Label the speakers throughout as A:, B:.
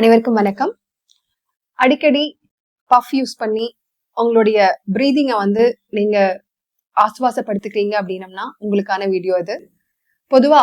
A: அனைவருக்கும் வணக்கம். அடிக்கடி பஃப் யூஸ் பண்ணி உங்களுடைய ப்ரீதிங்கை வந்து நீங்க ஆசுவாசப்படுத்திக்கிறீங்க அப்படின்னம்னா உங்களுக்கான வீடியோ இது. பொதுவா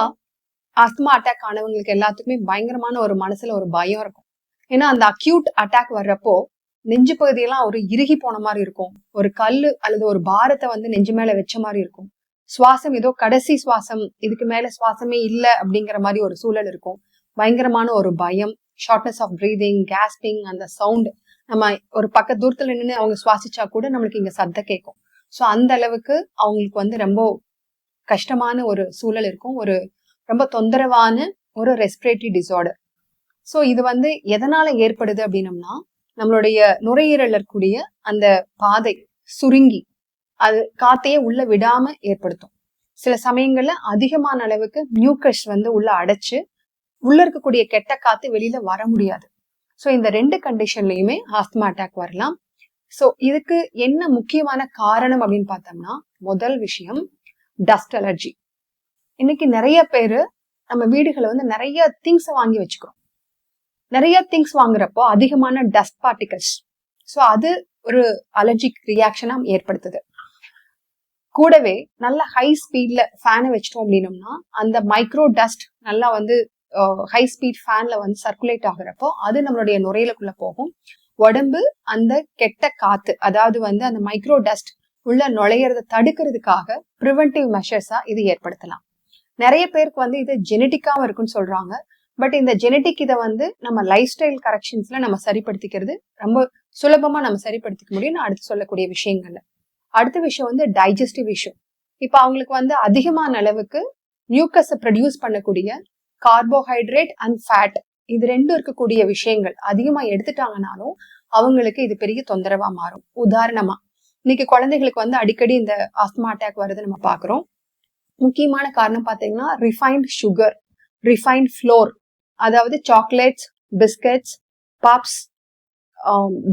A: ஆஸ்துமா அட்டாக் ஆனவங்களுக்கு எல்லாத்துக்குமே பயங்கரமான ஒரு மனசுல ஒரு பயம் இருக்கும். ஏன்னா அந்த அக்யூட் அட்டாக் வர்றப்போ நெஞ்சு பகுதியெல்லாம் ஒரு இறுகி போன மாதிரி இருக்கும். ஒரு கல் அல்லது ஒரு பாரத்தை வந்து நெஞ்சு மேல வச்ச மாதிரி இருக்கும். சுவாசம் ஏதோ கடைசி சுவாசம் இதுக்கு மேல சுவாசமே இல்லை அப்படிங்கிற மாதிரி ஒரு சூழல் இருக்கும். பயங்கரமான ஒரு பயம் ஷார்ட்னஸ் ஆஃப் பிரீதிங் கேஸ்பிங் அந்த சவுண்ட் நம்ம ஒரு பக்க தூரத்துல நின்று அவங்க சுவாசிச்சா கூட நம்மளுக்கு இங்க சத்த கேட்கும். ஸோ அந்த அளவுக்கு அவங்களுக்கு வந்து ரொம்ப கஷ்டமான ஒரு சூழல் இருக்கும். ஒரு ரொம்ப தொந்தரவான ஒரு ரெஸ்பிரேட்டரி டிசார்டர் ஸோ இது வந்து எதனால ஏற்படுது அப்படின்னம்னா நம்மளுடைய நுரையீரல் இருக்கக்கூடிய அந்த பாதை சுருங்கி அது காத்தையே உள்ள விடாம ஏற்படுத்தும். சில சமயங்கள்ல அதிகமான அளவுக்கு மியூக்கஸ் வந்து உள்ள அடைச்சு உள்ள இருக்கக்கூடிய கெட்ட காத்து வெளியில வர முடியாது. ஸோ இந்த ரெண்டு கண்டிஷன்லயுமே ஆஸ்துமா அட்டாக் வரலாம். ஸோ இதுக்கு என்ன முக்கியமான காரணம் அப்படின்னு பார்த்தோம்னா முதல் விஷயம் டஸ்ட் அலர்ஜி இன்னைக்கு நிறைய பேரு நம்ம வீடுகளை வந்து நிறைய திங்ஸ் வாங்கி வச்சுக்கிறோம். நிறைய திங்ஸ் வாங்குறப்போ அதிகமான டஸ்ட் பார்ட்டிகல்ஸ் ஸோ அது ஒரு அலர்ஜிக் ரியாக்ஷனா ஏற்படுத்துது. கூடவே நல்ல ஹை ஸ்பீட்ல ஃபேனை வச்சிட்டோம் அப்படின்னம்னா அந்த மைக்ரோ டஸ்ட் நல்லா வந்து ஹை ஸ்பீட் ஃபேன்ல வந்து சர்க்குலேட் ஆகுறப்போ அது நம்மளுடைய நுரையிலுக்குள்ள போகும். உடம்பு அந்த கெட்ட காத்து அதாவது வந்து அந்த மைக்ரோ டஸ்ட் உள்ள நுழையிறத தடுக்கிறதுக்காக ப்ரிவென்டிவ் மெஷர்ஸா இது ஏற்படுத்தலாம். நிறைய பேருக்கு வந்து இது ஜெனட்டிக்காவும் இருக்குன்னு சொல்றாங்க. பட் இந்த ஜெனட்டிக் இதை வந்து நம்ம லைஃப் ஸ்டைல் கரெக்ஷன்ஸ்ல நம்ம சரிப்படுத்திக்கிறது ரொம்ப சுலபமா நம்ம சரிப்படுத்திக்க முடியும். நான் அடுத்து சொல்லக்கூடிய விஷயங்கள்ல. அடுத்த விஷயம் வந்து டைஜஸ்டிவ் இஷ்யூ இப்போ அவங்களுக்கு வந்து அதிகமான அளவுக்கு நியூக்கஸை ப்ரொடியூஸ் பண்ணக்கூடிய கார்போஹைட்ரேட் அண்ட் ஃபேட் இது ரெண்டும் இருக்கக்கூடிய விஷயங்கள். அதிகமா எடுத்துட்டாங்கனாலும் அவங்களுக்கு இது பெரிய தொந்தரவா மாறும். உதாரணமா இன்னைக்கு குழந்தைகளுக்கு வந்து அடிக்கடி இந்த ஆஸ்மா அட்டாக் வருது நம்ம பாக்குறோம் முக்கியமான காரணம் பாத்தீங்கன்னா ரிஃபைன்ட் சுகர் ரிஃபைன்ட் ஃப்ளோர் அதாவது chocolates biscuits puffs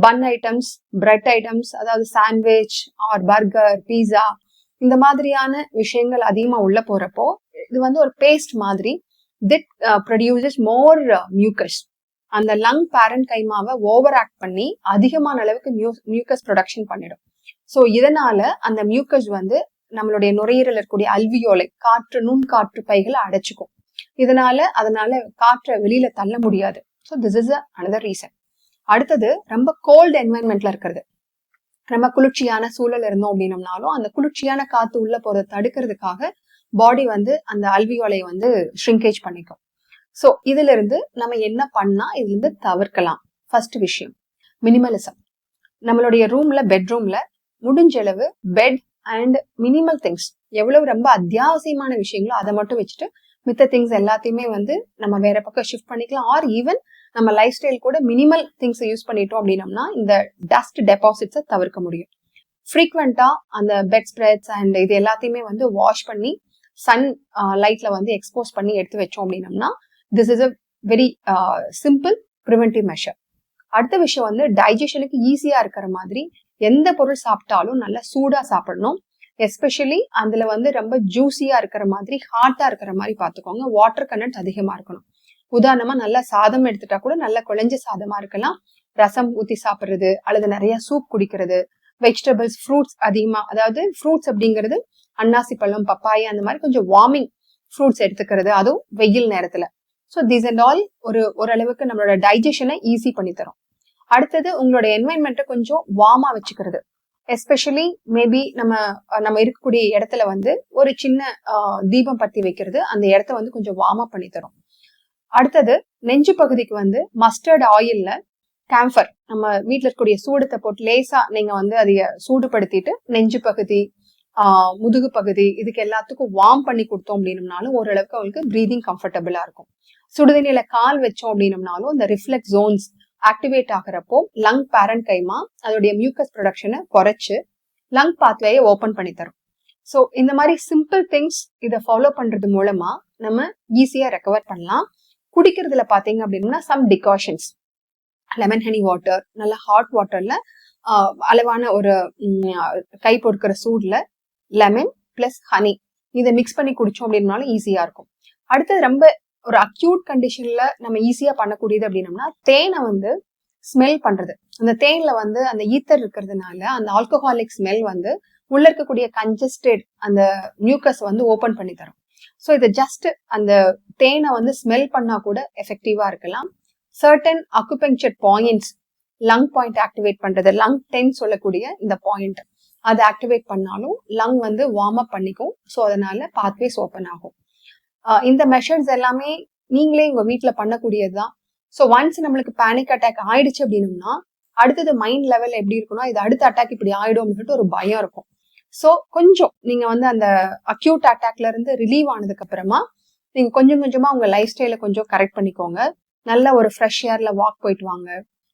A: bun items bread items அதாவது சாண்ட்விச் ஆர் பர்கர் பீஸா இந்த மாதிரியான விஷயங்கள் அதிகமாக உள்ள போறப்போ இது வந்து ஒரு பேஸ்ட் மாதிரி திட் ப்ரொடியூசஸ் மோர் மியூக்கஸ் அந்த லங் பேரண்ட் கைமாவை ஓவர் ஆக்ட் பண்ணி அதிகமான அளவுக்கு மியூக்கஸ் ப்ரொடக்ஷன் பண்ணிடும். ஸோ இதனால அந்த மியூக்கஸ் வந்து நம்மளுடைய நுரையீரல் இருக்கக்கூடிய அல்வியோலை காற்று நுண் காற்று பைகளை அடைச்சிக்கும். இதனால அதனால காற்றை வெளியில தள்ள முடியாது. So this is another reason அடுத்தது ரொம்ப கோல்டு என்வைரன்மெண்ட்ல இருக்கிறது. ரொம்ப குளிர்ச்சியான சூழல் இருந்தோம் அப்படின்னம்னாலும் அந்த குளிர்ச்சியான காத்து உள்ள போறதை தடுக்கிறதுக்காக பாடி வந்து அந்த அல்வியோலை வந்து ஷ்ரிங்கேஜ் பண்ணிக்கும். ஸோ இதுல இருந்து நம்ம என்ன பண்ணா இதுல இருந்து தவிர்க்கலாம். ஃபர்ஸ்ட் விஷயம் மினிமலிசம் நம்மளுடைய ரூம்ல பெட்ரூம்ல முடிஞ்ச அளவு பெட் அண்ட் மினிமல் திங்ஸ் எவ்வளவு ரொம்ப அத்தியாவசியமான விஷயங்களோ அதை மட்டும் வச்சுட்டு மித்த திங்ஸ் எல்லாத்தையுமே வந்து நம்ம வேற பக்கம் ஷிஃப்ட் பண்ணிக்கலாம். ஆர் ஈவன் நம்ம லைஃப் ஸ்டைல் கூட மினிமல் திங்ஸ் யூஸ் பண்ணிட்டோம் அப்படின்னம்னா இந்த டஸ்ட் டெபாசிட்ஸை தவிர்க்க முடியும். ஃப்ரீக்வெண்டா அந்த பெட் ஸ்ப்ரெட்ஸ் அண்ட் இது எல்லாத்தையுமே வந்து வாஷ் பண்ணி சன் லைட்ல uh, வந்து எக்ஸ்போஸ் பண்ணி எடுத்து வச்சோம் அப்படின்னம்னா this is a very simple preventive measure அடுத்த விஷயம் வந்து டைஜஷனுக்கு ஈஸியா இருக்கிற மாதிரி எந்த பொருள் சாப்பிட்டாலும் நல்லா சூடா சாப்பிடணும். எஸ்பெஷலி அதுல வந்து ரொம்ப ஜூஸியா இருக்கிற மாதிரி ஹாட்டா இருக்கிற மாதிரி பாத்துக்கோங்க வாட்டர் கண்டென்ட் அதிகமா இருக்கணும். உதாரணமா நல்லா சாதம் எடுத்துட்டா கூட நல்லா குழஞ்ச சாதமா இருக்கலாம். ரசம் ஊத்தி சாப்பிடுறது அல்லது நிறைய சூப் குடிக்கிறது வெஜிடபிள்ஸ் ஃப்ரூட்ஸ் அதிகமாக அதாவது ஃப்ரூட்ஸ் அப்படிங்கிறது அன்னாசி பழம் பப்பாய் அந்த மாதிரி கொஞ்சம் வார்மிங் ஃப்ரூட்ஸ் எடுத்துக்கிறது. அதுவும் வெயில் நேரத்தில். ஸோ தீஸ் அண்ட் ஆல் ஒரு ஓரளவுக்கு நம்மளோட டைஜஷனை ஈஸி பண்ணித்தரும் அடுத்தது உங்களோட என்வைன்மெண்ட்டை கொஞ்சம் வார்மா வச்சுக்கிறது. எஸ்பெஷலி மேபி நம்ம நம்ம இருக்கக்கூடிய இடத்துல வந்து ஒரு சின்ன தீபம் பத்தி வைக்கிறது. அந்த இடத்த வந்து கொஞ்சம் வார்ம் பண்ணி தரும். அடுத்தது நெஞ்சு பகுதிக்கு வந்து மஸ்டர்ட் ஆயில்ல கேம்ஃபர் நம்ம வீட்டில் இருக்கக்கூடிய சூடத்தை போட்டு லேசா நீங்க வந்து அதைய சூடுபடுத்திட்டு நெஞ்சு பகுதி முதுகு பகுதி இதுக்கு எல்லாத்துக்கும் வார்ம் பண்ணி கொடுத்தோம் அப்படின்னம்னாலும் ஓரளவுக்கு அவங்களுக்கு ப்ரீதிங் கம்ஃபர்டபுளா இருக்கும். சுடுதண்ணியில கால் வச்சோம் அப்படின்னம்னாலும் இந்த ரிஃப்ளெக்ஸ் ஜோன்ஸ் ஆக்டிவேட் ஆகிறப்போ லங் பேரண்ட் கைமா அதோடைய மியூக்கஸ் ப்ரொடக்ஷனை குறைச்சு லங் பாத்வேயை ஓப்பன் பண்ணி தரும். ஸோ இந்த மாதிரி சிம்பிள் திங்ஸ் இதை ஃபாலோ பண்றது மூலமா நம்ம ஈஸியா ரெக்கவர் பண்ணலாம். குடிக்கிறதுல பாத்தீங்க அப்படின்னா some decoctions lemon honey water நல்ல ஹாட் வாட்டர்ல அளவான ஒரு கை பொறுக்கிற சூடில் லெமன் பிளஸ் ஹனி இதை மிக்ஸ் பண்ணி குடிச்சோம் அப்படின்னாலும் ஈஸியா இருக்கும். அடுத்தது ரொம்ப ஒரு அக்யூட் கண்டிஷன்ல நம்ம ஈஸியா பண்ணக்கூடியது அப்படின்னம்னா தேனை வந்து ஸ்மெல் பண்றது. அந்த தேன்ல வந்து அந்த ஈத்தர் இருக்கிறதுனால அந்த ஆல்கஹாலிக் ஸ்மெல் வந்து உள்ள இருக்கக்கூடிய கன்ஜஸ்டட் அந்த மியூக்கஸ் வந்து ஓபன் பண்ணி தரும். ஸோ இது ஜஸ்ட் அந்த தேனை வந்து ஸ்மெல் பண்ணா கூட எஃபெக்டிவா இருக்கலாம். Certain acupuncture points lung point activate பண்றது. லங் டென் சொல்லக்கூடிய இந்த பாயிண்ட் அதை ஆக்டிவேட் பண்ணாலும் லங் வந்து வார்ம் அப் பண்ணிக்கும். ஸோ அதனால பாத்வேஸ் ஓப்பன் ஆகும். இந்த மெஷர்ஸ் எல்லாமே நீங்களே உங்க வீட்டில் பண்ணக்கூடியது தான். ஸோ ஒன்ஸ் நம்மளுக்கு பேனிக் அட்டாக் ஆயிடுச்சு அப்படின்னம்னா அடுத்தது மைண்ட் லெவல் எப்படி இருக்கும்னா இது அடுத்த அட்டாக் இப்படி ஆயிடும் அப்படின்ட்டு ஒரு பயம் இருக்கும். ஸோ கொஞ்சம் நீங்க வந்து அந்த அக்யூட் அட்டாக்ல இருந்து ரிலீவ் ஆனதுக்கு அப்புறமா நீங்க கொஞ்சம் கொஞ்சமா உங்க லைஃப் ஸ்டைல கொஞ்சம் கரெக்ட் பண்ணிக்கோங்க. நல்ல ஒரு ஃப்ரெஷ் ஏர்ல வாக் போயிட்டு வாங்க.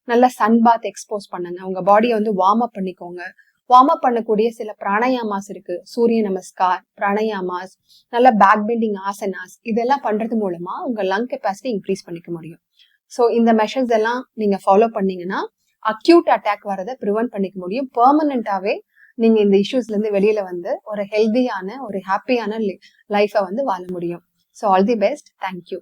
A: நல்ல சன் பாத் எக்ஸ்போஸ் பண்ணுங்க. உங்க பாடியை வந்து வார்ம் அப் பண்ணிக்கோங்க. வார்ம் அப் பண்ணக்கூடிய சில பிராணயாமாஸ் இருக்கு. சூரிய நமஸ்கார் பிராணயாமாஸ் நல்ல பேக் பெண்டிங் ஆசனாஸ் இதெல்லாம் பண்றது மூலமா உங்க லங் கெப்பாசிட்டி இன்க்ரீஸ் பண்ணிக்க முடியும். ஸோ இந்த மெஷர்ஸ் எல்லாம் நீங்க ஃபாலோ பண்ணீங்கன்னா அக்யூட் அட்டாக் வரதை ப்ரிவென்ட் பண்ணிக்க முடியும். பெர்மனண்டாவே நீங்க இந்த இஷ்யூஸ்ல இருந்து வெளியில வந்து ஒரு ஹெல்தியான ஒரு ஹாப்பியான லைஃபை வந்து வாழ முடியும். So all the best thank you